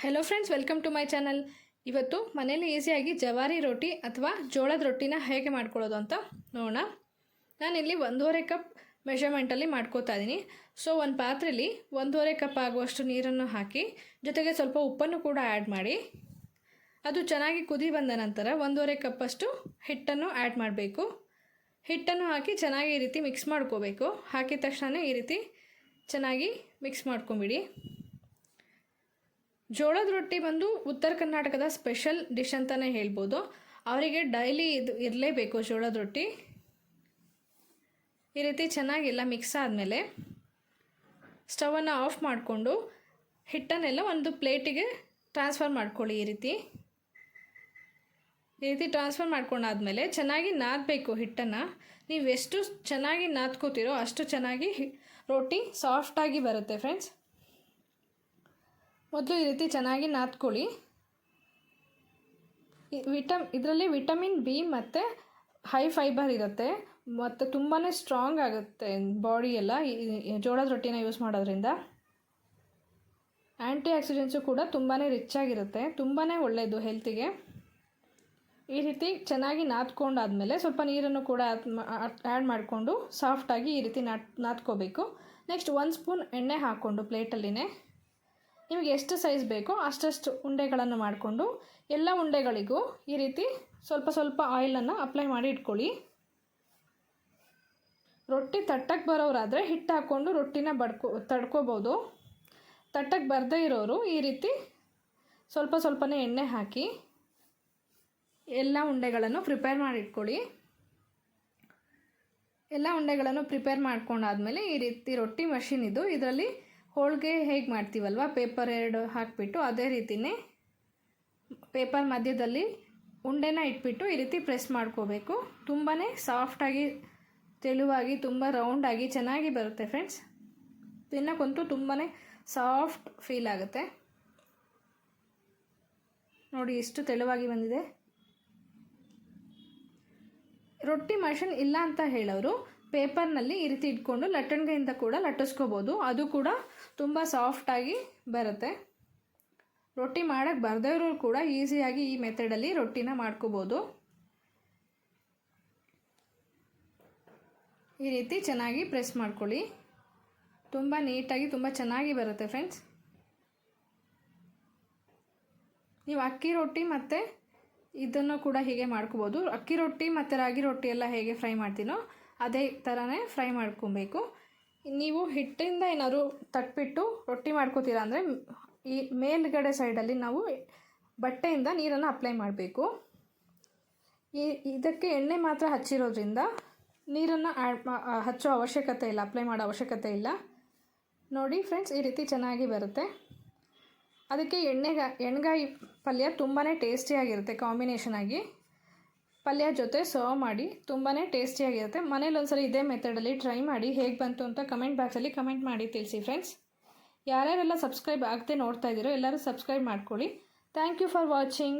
Hello friends welcome to my channel ಇವತ್ತು ಮನೇಲಿ ಈಸಿಯಾಗಿ ಜವಾರಿ ರೊಟ್ಟಿ ಅಥವಾ ಜೋಳದ ರೊಟ್ಟಿನ ಹೇಗೆ ಮಾಡ್ಕೊಳ್ಳೋದು ಅಂತ ನೋಡೋಣ. ನಾನಿಲ್ಲಿ ಒಂದೂವರೆ ಕಪ್ ಮೆಷರ್ಮೆಂಟಲ್ಲಿ ಮಾಡ್ಕೋತಾ ಇದ್ದೀನಿ. ಸೊ ಒಂದು ಪಾತ್ರೆಯಲ್ಲಿ ಒಂದೂವರೆ ಕಪ್ ಆಗುವಷ್ಟು ನೀರನ್ನು ಹಾಕಿ, ಜೊತೆಗೆ ಸ್ವಲ್ಪ ಉಪ್ಪನ್ನು ಕೂಡ ಆ್ಯಡ್ ಮಾಡಿ. ಅದು ಚೆನ್ನಾಗಿ ಕುದಿ ಬಂದ ನಂತರ ಒಂದೂವರೆ ಕಪ್ಪಷ್ಟು ಹಿಟ್ಟನ್ನು ಆ್ಯಡ್ ಮಾಡಬೇಕು. ಹಿಟ್ಟನ್ನು ಹಾಕಿ ಚೆನ್ನಾಗಿ ಈ ರೀತಿ ಮಿಕ್ಸ್ ಮಾಡ್ಕೋಬೇಕು. ಹಾಕಿದ ತಕ್ಷಣ ಈ ರೀತಿ ಚೆನ್ನಾಗಿ ಮಿಕ್ಸ್ ಮಾಡ್ಕೊಂಬಿಡಿ. ಜೋಳದ ರೊಟ್ಟಿ ಬಂದು ಉತ್ತರ ಕರ್ನಾಟಕದ ಸ್ಪೆಷಲ್ ಡಿಶ್ ಅಂತಲೇ ಹೇಳ್ಬೋದು. ಅವರಿಗೆ ಡೈಲಿ ಇದು ಇರಲೇಬೇಕು ಜೋಳದ ರೊಟ್ಟಿ. ಈ ರೀತಿ ಚೆನ್ನಾಗಿ ಎಲ್ಲ ಮಿಕ್ಸ್ ಆದಮೇಲೆ ಸ್ಟವನ್ನು ಆಫ್ ಮಾಡಿಕೊಂಡು ಹಿಟ್ಟನ್ನೆಲ್ಲ ಒಂದು ಪ್ಲೇಟಿಗೆ ಟ್ರಾನ್ಸ್ಫರ್ ಮಾಡ್ಕೊಳ್ಳಿ ಈ ರೀತಿ. ಈ ರೀತಿ ಟ್ರಾನ್ಸ್ಫರ್ ಮಾಡ್ಕೊಂಡಾದ್ಮೇಲೆ ಚೆನ್ನಾಗಿ ನಾದಬೇಕು ಹಿಟ್ಟನ್ನು. ನೀವು ಎಷ್ಟು ಚೆನ್ನಾಗಿ ನಾದ್ಕೋತೀರೋ ಅಷ್ಟು ಚೆನ್ನಾಗಿ ರೊಟ್ಟಿ ಸಾಫ್ಟಾಗಿ ಬರುತ್ತೆ ಫ್ರೆಂಡ್ಸ್ ಮೊದಲು ಈ ರೀತಿ ಚೆನ್ನಾಗಿ ನಾದ್ಕೊಳ್ಳಿ. ವಿಟಮ್, ಇದರಲ್ಲಿ ವಿಟಮಿನ್ ಬಿ ಮತ್ತು ಹೈ ಫೈಬರ್ ಇರುತ್ತೆ. ಮತ್ತು ತುಂಬಾ ಸ್ಟ್ರಾಂಗ್ ಆಗುತ್ತೆ ಬಾಡಿ ಎಲ್ಲ. ಜೋಳದ ರೊಟ್ಟಿನ ಯೂಸ್ ಮಾಡೋದ್ರಿಂದ. ಆ್ಯಂಟಿ ಆಕ್ಸಿಡೆಂಟ್ಸು ಕೂಡ ತುಂಬಾ ರಿಚ್ ಆಗಿರುತ್ತೆ. ತುಂಬಾ ಒಳ್ಳೆಯದು ಹೆಲ್ತಿಗೆ. ಈ ರೀತಿ ಚೆನ್ನಾಗಿ ನಾದ್ಕೊಂಡಾದಮೇಲೆ ಸ್ವಲ್ಪ ನೀರನ್ನು ಕೂಡ ಆ್ಯಡ್ ಮಾಡಿಕೊಂಡು ಸಾಫ್ಟಾಗಿ ಈ ರೀತಿ ನಾಟ್ ನಾದ್ಕೋಬೇಕು. ನೆಕ್ಸ್ಟ್ ಒಂದು ಸ್ಪೂನ್ ಎಣ್ಣೆ ಹಾಕ್ಕೊಂಡು ಪ್ಲೇಟಲ್ಲಿನೇ. ನಿಮಗೆ ಎಷ್ಟು ಸೈಜ್ ಬೇಕೋ ಅಷ್ಟಷ್ಟು ಉಂಡೆಗಳನ್ನು ಮಾಡಿಕೊಂಡು ಎಲ್ಲ ಉಂಡೆಗಳಿಗೂ ಈ ರೀತಿ ಸ್ವಲ್ಪ ಸ್ವಲ್ಪ ಆಯಿಲನ್ನು ಅಪ್ಲೈ ಮಾಡಿ ಇಟ್ಕೊಳ್ಳಿ. ರೊಟ್ಟಿ ತಟ್ಟಕ್ಕೆ ಬರೋರಾದರೆ ಹಿಟ್ಟು ಹಾಕ್ಕೊಂಡು ರೊಟ್ಟಿನ ಬಡ್ಕೊ, ತಡ್ಕೋಬೋದು. ತಟ್ಟಕ್ಕೆ ಬರದೇ ಇರೋರು ಈ ರೀತಿ ಸ್ವಲ್ಪ ಸ್ವಲ್ಪನೇ ಎಣ್ಣೆ ಹಾಕಿ ಎಲ್ಲ ಉಂಡೆಗಳನ್ನು ಪ್ರಿಪೇರ್ ಮಾಡಿ ಇಟ್ಕೊಳ್ಳಿ. ಎಲ್ಲ ಉಂಡೆಗಳನ್ನು ಪ್ರಿಪೇರ್ ಮಾಡ್ಕೊಂಡಾದಮೇಲೆ ಈ ರೀತಿ ರೊಟ್ಟಿ ಮಷಿನ್ ಇದು, ಇದರಲ್ಲಿ ಹೋಳಿಗೆ ಹೇಗೆ ಮಾಡ್ತೀವಲ್ವ? ಪೇಪರ್ ಎರಡು ಹಾಕಿಬಿಟ್ಟು ಅದೇ ರೀತಿಯೇ ಪೇಪರ್ ಮಧ್ಯದಲ್ಲಿ ಉಂಡೆನ ಇಟ್ಬಿಟ್ಟು ಈ ರೀತಿ ಪ್ರೆಸ್ ಮಾಡ್ಕೋಬೇಕು. ತುಂಬಾ ಸಾಫ್ಟಾಗಿ ತೆಳುವಾಗಿ, ತುಂಬ ರೌಂಡಾಗಿ ಚೆನ್ನಾಗಿ ಬರುತ್ತೆ ಫ್ರೆಂಡ್ಸ್ ತಿನ್ನೋಕ್ಕಂತೂ ತುಂಬಾ ಸಾಫ್ಟ್ ಫೀಲ್ ಆಗುತ್ತೆ. ನೋಡಿ ಎಷ್ಟು ತೆಳುವಾಗಿ ಬಂದಿದೆ. ರೊಟ್ಟಿ ಮಷಿನ್ ಇಲ್ಲ ಅಂತ ಹೇಳೋರು, ಪೇಪರ್ನಲ್ಲಿ ಈ ರೀತಿ ಇಟ್ಕೊಂಡು ಲಟ್ಟಣಿಗೆಯಿಂದ ಕೂಡ ಲಟ್ಟಿಸ್ಕೋಬೋದು. ಅದು ಕೂಡ ತುಂಬ ಸಾಫ್ಟಾಗಿ ಬರುತ್ತೆ. ರೊಟ್ಟಿ ಮಾಡೋಕ್ಕೆ ಬರ್ದವರು ಕೂಡ ಈಸಿಯಾಗಿ ಈ ಮೆಥಡಲ್ಲಿ ರೊಟ್ಟಿನ ಮಾಡ್ಕೋಬೋದು. ಈ ರೀತಿ ಚೆನ್ನಾಗಿ ಪ್ರೆಸ್ ಮಾಡ್ಕೊಳ್ಳಿ. ತುಂಬ ನೀಟಾಗಿ, ತುಂಬ ಚೆನ್ನಾಗಿ ಬರುತ್ತೆ ಫ್ರೆಂಡ್ಸ್ ನೀವು ಅಕ್ಕಿ ರೊಟ್ಟಿ ಮತ್ತು ಇದನ್ನು ಕೂಡ ಹೀಗೆ ಮಾಡ್ಕೋಬೋದು. ಅಕ್ಕಿ ರೊಟ್ಟಿ ಮತ್ತು ರಾಗಿ ರೊಟ್ಟಿ ಎಲ್ಲ ಹೇಗೆ ಫ್ರೈ ಮಾಡ್ತೀನೋ ಅದೇ ಥರನೇ ಫ್ರೈ ಮಾಡ್ಕೊಬೇಕು. ನೀವು ಹಿಟ್ಟಿಂದ ಏನಾದರೂ ತಟ್ಬಿಟ್ಟು ರೊಟ್ಟಿ ಮಾಡ್ಕೋತೀರಾ ಅಂದರೆ ಈ ಮೇಲ್ಗಡೆ ಸೈಡಲ್ಲಿ ನಾವು ಬಟ್ಟೆಯಿಂದ ನೀರನ್ನು ಅಪ್ಲೈ ಮಾಡಬೇಕು. ಈ ಇದಕ್ಕೆ ಎಣ್ಣೆ ಮಾತ್ರ ಹಚ್ಚಿರೋದ್ರಿಂದ ನೀರನ್ನು ಆ್ಯಡ್ ಹಚ್ಚೋ ಅವಶ್ಯಕತೆ ಇಲ್ಲ ಅಪ್ಲೈ ಮಾಡೋ ಅವಶ್ಯಕತೆ ಇಲ್ಲ. ನೋಡಿ ಫ್ರೆಂಡ್ಸ್ ಈ ರೀತಿ ಚೆನ್ನಾಗಿ ಬರುತ್ತೆ. ಅದಕ್ಕೆ ಎಣ್ಣೆಗ ಎಣ್ಗಾಯಿ ಪಲ್ಯ ತುಂಬಾ ಟೇಸ್ಟಿಯಾಗಿರುತ್ತೆ ಕಾಂಬಿನೇಷನ್ ಆಗಿ. ಪಲ್ಯ ಜೊತೆ ಸರ್ವ್ ಮಾಡಿ ತುಂಬಾ ಟೇಸ್ಟಿಯಾಗಿರುತ್ತೆ ಮನೇಲಿ ಒಂದ್ಸರಿ ಇದೇ ಮೆಥಡಲ್ಲಿ ಟ್ರೈ ಮಾಡಿ ಹೇಗೆ ಬಂತು ಅಂತ ಕಮೆಂಟ್ ಬಾಕ್ಸಲ್ಲಿ ಕಮೆಂಟ್ ಮಾಡಿ ತಿಳಿಸಿ ಫ್ರೆಂಡ್ಸ್ ಯಾರ್ಯಾರೆಲ್ಲ ಸಬ್ಸ್ಕ್ರೈಬ್ ಆಗದೆ ನೋಡ್ತಾ ಇದ್ದೀರೋ ಎಲ್ಲರೂ ಸಬ್ಸ್ಕ್ರೈಬ್ ಮಾಡ್ಕೊಳ್ಳಿ. Thank you for watching